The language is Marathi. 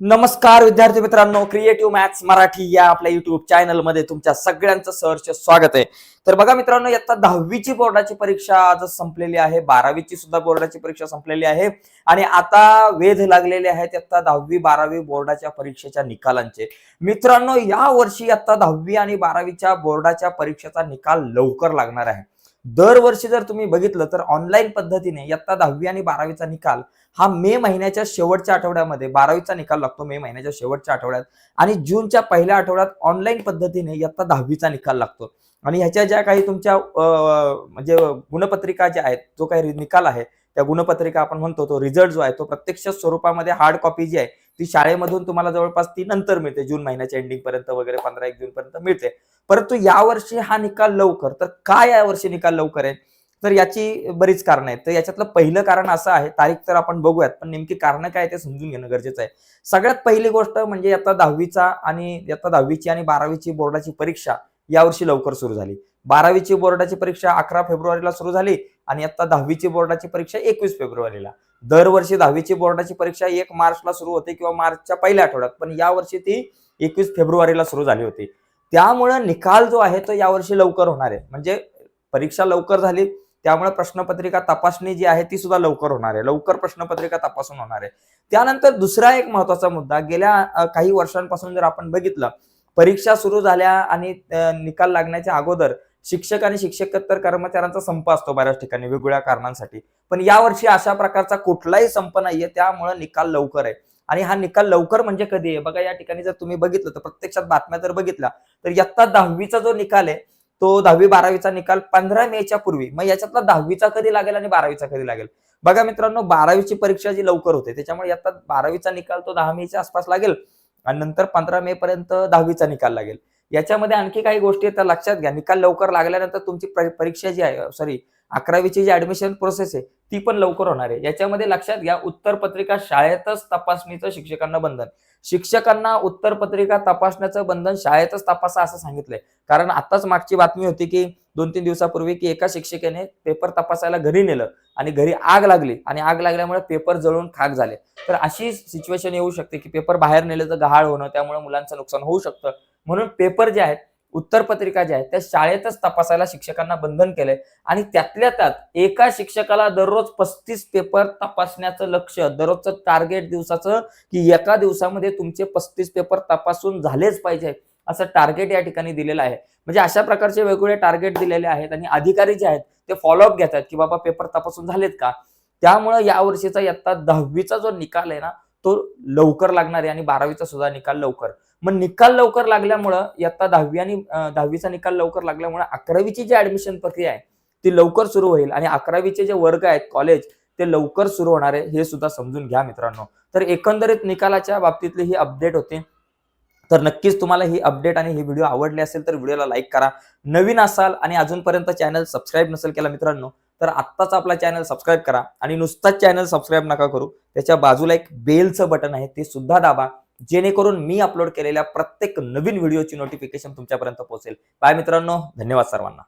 नमस्कार विद्यार्थी मित्रांनो क्रिएटिव्ह मॅथ्स मराठी या आपल्या युट्यूब चॅनलमध्ये तुमच्या सगळ्यांचं सहर्ष स्वागत आहे. तर बघा मित्रांनो आता दहावीची बोर्डाची परीक्षा आज संपलेली आहे बारावीची सुद्धा बोर्डाची परीक्षा संपलेली आहे आणि आता वेध लागलेले आहेत आता दहावी बारावी बोर्डाच्या परीक्षेच्या निकालांचे. मित्रांनो या वर्षी आता दहावी आणि बारावीच्या बोर्डाच्या परीक्षेचा निकाल लवकर लागणार आहे. दरवर्षी जर तुम्ही बघितलं तर ऑनलाईन पद्धतीने इयत्ता दहावी आणि बारावीचा निकाल हा मे महिन्याच्या शेवटच्या आठवड्यामध्ये बारावीचा निकाल लागतो मे महिन्याच्या शेवटच्या आठवड्यात आणि जूनच्या पहिल्या आठवड्यात ऑनलाईन पद्धतीने इयत्ता दहावीचा निकाल लागतो. आणि ह्याच्या ज्या काही तुमच्या म्हणजे गुणपत्रिका ज्या आहेत जो काही निकाल आहे त्या गुणपत्रिका आपण म्हणतो तो रिझल्ट जो आहे तो प्रत्यक्ष स्वरूपामध्ये हार्ड कॉपी जी आहे ती शाळेमधून तुम्हाला जवळपास ती नंतर मिळते जून महिन्याच्या एंडिंग पर्यंत वगैरे पंधरा एक जून पर्यंत मिळते. परंतु यावर्षी हा निकाल लवकर तर काय यावर्षी निकाल लवकर आहे? तर याची बरीच कारणं आहेत. तर याच्यातलं पहिलं कारण असं आहे तारीख तर आपण बघूयात पण नेमकी कारणं काय ते समजून घेणं गरजेचं आहे. सगळ्यात पहिली गोष्ट म्हणजे आता दहावीचा आणि आता दहावीची आणि बारावीची बोर्डाची परीक्षा यावर्षी लवकर सुरू झाली. बारावीची बोर्डाची परीक्षा अकरा फेब्रुवारीला सुरू झाली आणि आता दहावीची बोर्डाची परीक्षा एकवीस फेब्रुवारीला. दरवर्षी दहावीची बोर्डाची परीक्षा एक मार्चला सुरू होते किंवा मार्चच्या पहिल्या आठवड्यात पण यावर्षी ती एकवीस फेब्रुवारीला सुरू झाली होती. त्यामुळं निकाल जो आहे तो यावर्षी लवकर होणार आहे. म्हणजे परीक्षा लवकर झाली त्यामुळे प्रश्नपत्रिका तपासणी जी आहे ती सुद्धा लवकर होणार आहे. लवकर प्रश्नपत्रिका तपासून होणार आहे. त्यानंतर दुसरा एक महत्त्वाचा मुद्दा गेल्या काही वर्षांपासून जर आपण बघितलं परीक्षा सुरू झाल्या आणि निकाल लागण्याच्या अगोदर शिक्षक आणि शिक्षकोत्तर कर्मचाऱ्यांचा संप असतो बऱ्याच ठिकाणी वेगवेगळ्या कारणांसाठी. पण यावर्षी अशा प्रकारचा कुठलाही संप नाहीये त्यामुळे निकाल लवकर आहे. आणि हा निकाल लवकर म्हणजे कधी आहे? बघा या ठिकाणी जर तुम्ही बघितलं तर प्रत्यक्षात बातम्या जर बघितल्या तर इयत्ता दहावीचा जो निकाल आहे तो दहावी बारावीचा निकाल पंधरा मेच्या पूर्वी. मग याच्यातला दहावीचा कधी लागेल आणि बारावीचा कधी लागेल? बघा मित्रांनो बारावीची परीक्षा जी लवकर होते त्याच्यामुळे आता बारावीचा निकाल तो दहा मेच्या आसपास लागेल. आणि नंतर पंधरा मे पर्यंत दहावीचा निकाल लागेल. याच्यामध्ये आणखी काही गोष्टी आहेत त्या लक्षात घ्या. निकाल लवकर लागल्यानंतर तुमची परीक्षा जी आहे सॉरी अकरावीची जी ऍडमिशन प्रोसेस आहे ती पण लवकर होणार आहे. याच्यामध्ये लक्षात घ्या उत्तर पत्रिका शाळेतच तपासणीचं शिक्षकांना बंधन. शिक्षकांना उत्तर पत्रिका तपासण्याचं बंधन शाळेतच तपासा असं सांगितलंय. कारण आताच मागची बातमी होती की दोन तीन दिवसापूर्वी की एका शिक्षिकेने पेपर तपासायला घरी नेलं आणि घरी आग लागली आणि आग लागल्यामुळे पेपर जळून खाक झाले. तर अशी सिच्युएशन येऊ शकते की पेपर बाहेर नेलं तर गहाळ होणं त्यामुळे मुलांचं नुकसान होऊ शकतं. म्हणून पेपर जे आहेत उत्तर पत्रिका ज्या आहेत त्या शाळेतच तपासायला शिक्षकांना बंधन केलंय आणि त्यातल्या त्यात एका शिक्षकाला दररोज पस्तीस पेपर तपासण्याचं लक्ष दररोजचं टार्गेट दिवसाचं की एका दिवसामध्ये तुमचे पस्तीस पेपर तपासून झालेच पाहिजे. असं टार्गेट या ठिकाणी दिलेलं आहे. म्हणजे अशा प्रकारचे वेगवेगळे टार्गेट दिलेले आहेत आणि अधिकारी जे आहेत ते फॉलोअप घेतात की बाबा पेपर तपासून झालेत का? त्यामुळे या वर्षीचा इयत्ता दहावीचा जो निकाल आहे ना तो लवकर लागणार आहे आणि बारावीचा सुद्धा निकाल लवकर. मग निकाल लवकर लागल्यामुळं इयत्ता दहावी आणि दहावीचा निकाल लवकर लागल्यामुळे अकरावीची जी ऍडमिशन प्रक्रिया आहे ती लवकर सुरू होईल आणि अकरावीचे जे वर्ग आहेत कॉलेज ते लवकर सुरू होणार आहे हे सुद्धा समजून घ्या मित्रांनो. तर एकंदरीत निकालाच्या बाबतीतली ही अपडेट होते. तर नक्कीच तुम्हाला ही अपडेट आणि ही व्हिडिओ आवडली असेल तर व्हिडिओला लाईक करा. नवीन असाल आणि अजूनपर्यंत चॅनल सबस्क्राईब नसेल केला मित्रांनो तर आत्ताच आपला चॅनल सबस्क्राईब करा आणि नुसताच चॅनल सबस्क्राईब नका करू. त्याच्या बाजूला एक बेलचं बटन आहे ते सुद्धा दाबा. जेणेकरून मी अपलोड केलेल्या प्रत्येक नवीन व्हिडिओची नोटिफिकेशन तुमच्यापर्यंत पोहोचेल. बाय मित्रांनो धन्यवाद सर्वांना.